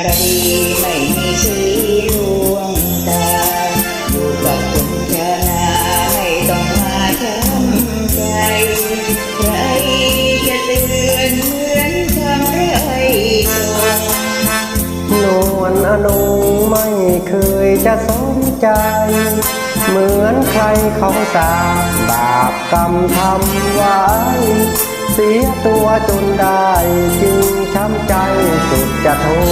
ารดีไม่มีสีลวงตาอยู่กับคนชราไม่ต้องมาช้ำใจใครจะเตือนเหมือนคำไรตรงนวลอนงไม่เคยจะสนใจ เหมือนใครเขาสาบบาปกรรมทำไว้ เสียตัวจนได้จึงช้ำใจสุดจะทน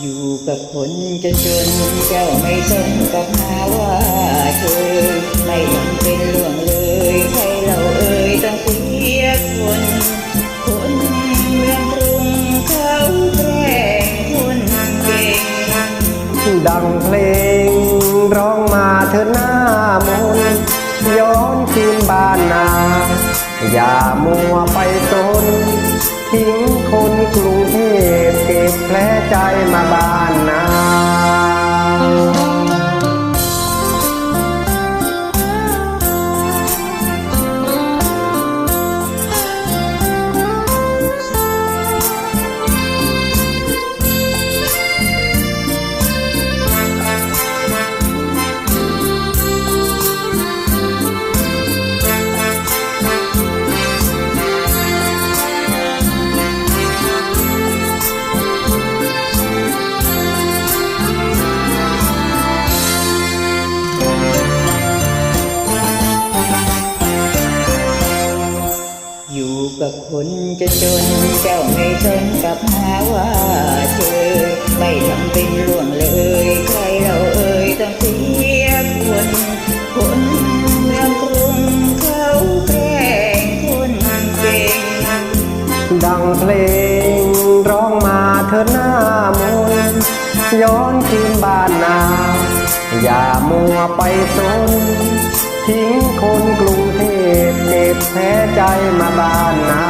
อยู่กับคนจนจนเจ้าไม่สนกับหาว่าเธอไม่ทำเป็นหลวงเลยใครเราเอ่ยต้องเสียคน คนเมืองกรุงเขาแกล้งคนเก่งดังเพลง ร้องมาเธอหน้ามนย้อนคืนบ้านนา อย่ามัวไปสนทิ้งคนกรุงเทพเก็บแผลใจ กับคนจนจนเจ้าไม่สนกับหาว่าเธอไม่ทำเป็นหลวงเลยใครเราเอ่ยต้องเสียคนคนเมืองกรุงเขาแกล้งคนเก่งดังเพลงร้องมาเธอหน้ามนย้อนคืนบ้านนา อย่ามัวไปสนทิ้งคนกรุงเทพเก็บแพ้ใจมาบ้านนา